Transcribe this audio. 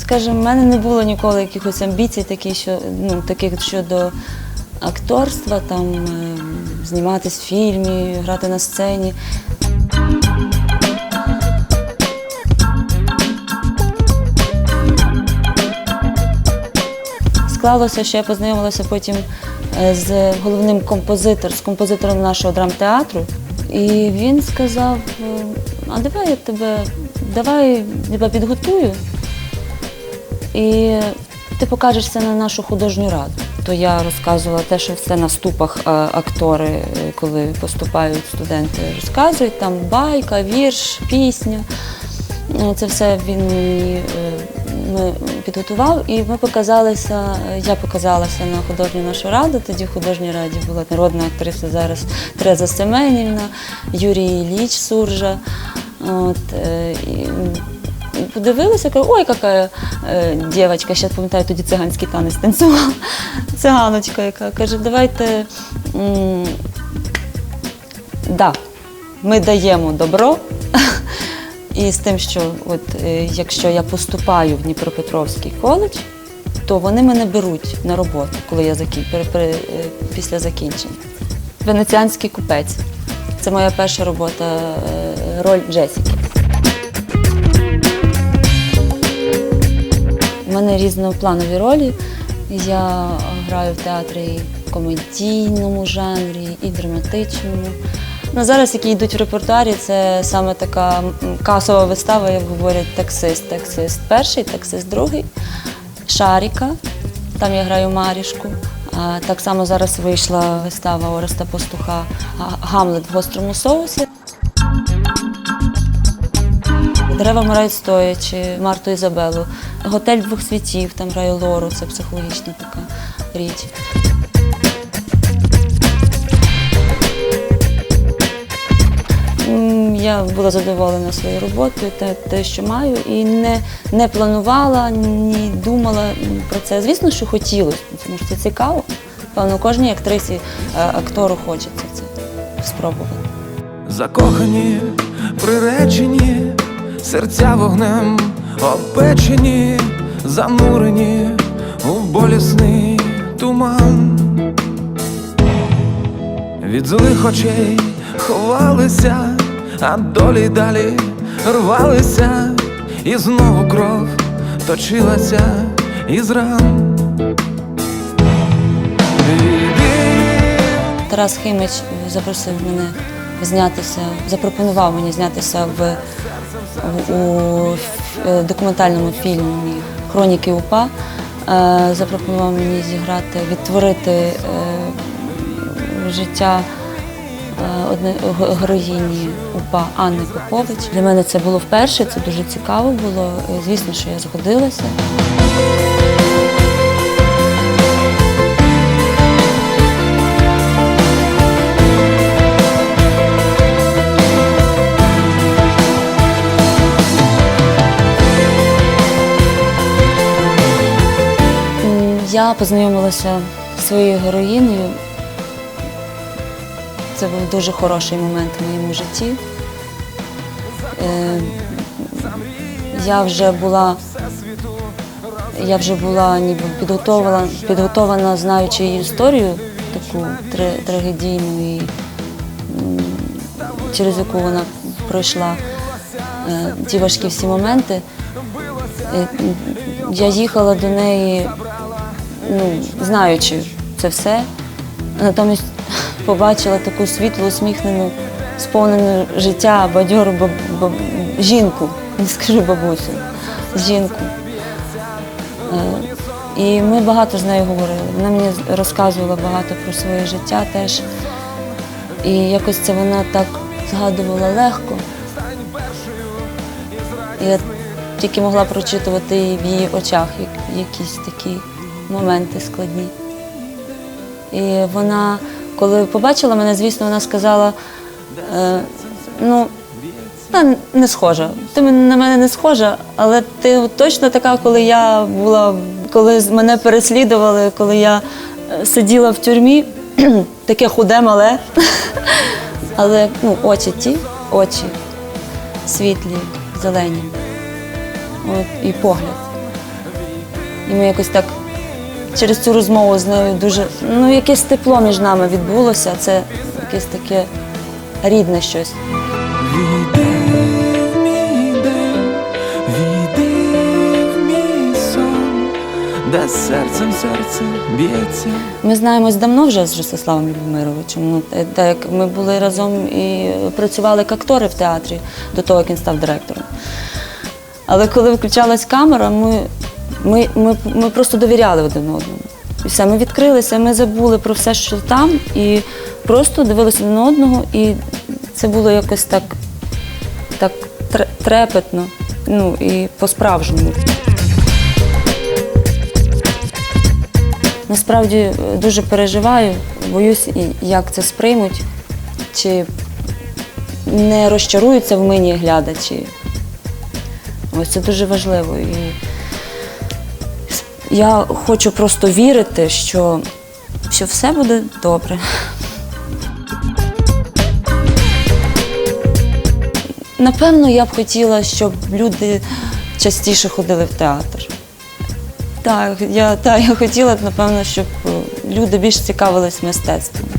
Скажімо, в мене не було ніколи якихось амбіцій, такі, що, ну, таких щодо акторства, там, е, зніматись в фільмі, грати на сцені. Склалося, що я познайомилася потім е, з головним композитором, з композитором нашого драмтеатру. І він сказав: е, а давай я тебе, давай я тебе підготую, і ти покажешся на нашу художню раду. То я розказувала те, що все на вступах е, актори, е, коли поступають студенти, розказують там байка, вірш, пісня. Ну, Це все він е, ми підготував, і ми показалися. е, Я показалася на художню нашу раду. Тоді в художній раді була народна актриса зараз Тереза Семенівна, Юрій Ілліч Суржа. От, е, і подивилася, кажу, ой, яка е, дівчинка, ще пам'ятаю, тоді циганський танець танцювала. Циганочка, яка каже, давайте. да, ми даємо добро. І з тим, що от, е, якщо я поступаю в Дніпропетровський коледж, то вони мене беруть на роботу, коли я закін... пере- пере- е, після закінчення. Венеціанський купець. Це моя перша робота, е, роль Джесіки. Мене різнопланові ролі. Я граю в театрі і в комедійному жанрі, і драматичному. Ну, зараз, які йдуть в репертуарі, це саме така касова вистава, як говорять, таксист. Таксист перший, таксист другий, Шаріка. Там я граю Марішку. Так само зараз вийшла вистава Ореста Пастуха Гамлет в гострому соусі. Дерева вмирають стоячи, Марту Ізабелу. Готель двох світів, там граю Лору, це психологічна така річ. Я була задоволена своєю роботою, те, те, що маю, і не, не планувала, ні думала про це. Звісно, що хотілося, тому що це цікаво. Певно, кожній актрисі, е, актору хочеться це спробувати. Закохані, приречені, серця вогнем опечені, занурені у болісний туман. Від злих очей ховалися, а долі далі рвалися, і знову кров точилася із ран. Тарас Химич запросив мене знятися, запропонував мені знятися в, у е, документальному фільмі Хроніки УПА. Е, Запропонував мені зіграти, відтворити е, життя героїні УПА Анни Попович. Для мене це було вперше, це дуже цікаво було. Звісно, що я згодилася. Я познайомилася зі своєю героїною. Це був дуже хороший момент в моєму житті. Е, Я вже була, я вже була ніби підготовлена, підготовлена, знаючи її історію, таку трагедійну, і, через яку вона пройшла е, ті важкі всі моменти. Е, Я їхала до неї ну, знаючи це все, натомість побачила таку світлу, усміхнену, сповнену життя, бадьору баб, баб- жінку, не скажу бабусю, жінку. Е, І ми багато з нею говорили. Вона мені розказувала багато про своє життя теж. І якось це вона так згадувала легко. Я тільки могла прочитувати в її очах як- якісь такі моменти складні. І вона, коли побачила мене, звісно, вона сказала: е, ну, та не схожа. Ти на мене не схожа, але ти точно така, коли я була, коли мене переслідували, коли я е, сиділа в тюрмі, таке худе, мале. Але ну, очі ті, очі світлі, зелені. От, і погляд. І ми якось так через цю розмову з нею дуже ну, якесь тепло між нами відбулося. Це якесь таке рідне щось. Де серцем серце б'ється. Ми знаємось давно вже з Ростиславом Любомировичем. Ну, так як ми були разом і працювали як актори в театрі до того, як він став директором. Але коли включалась камера, ми, ми, ми, ми просто довіряли один одному. І все, ми відкрилися, ми забули про все, що там, і просто дивилися один одного, і це було якось так, так трепетно, ну і по-справжньому. Насправді е, дуже переживаю, боюсь, як це сприймуть, чи не розчаруються в мені глядачі. Ось це дуже важливо. І я хочу просто вірити, що, що все буде добре. Напевно, я б хотіла, щоб люди частіше ходили в театр. Так, я, та, я хотіла б, напевно, щоб е, люди більш цікавились мистецтвом.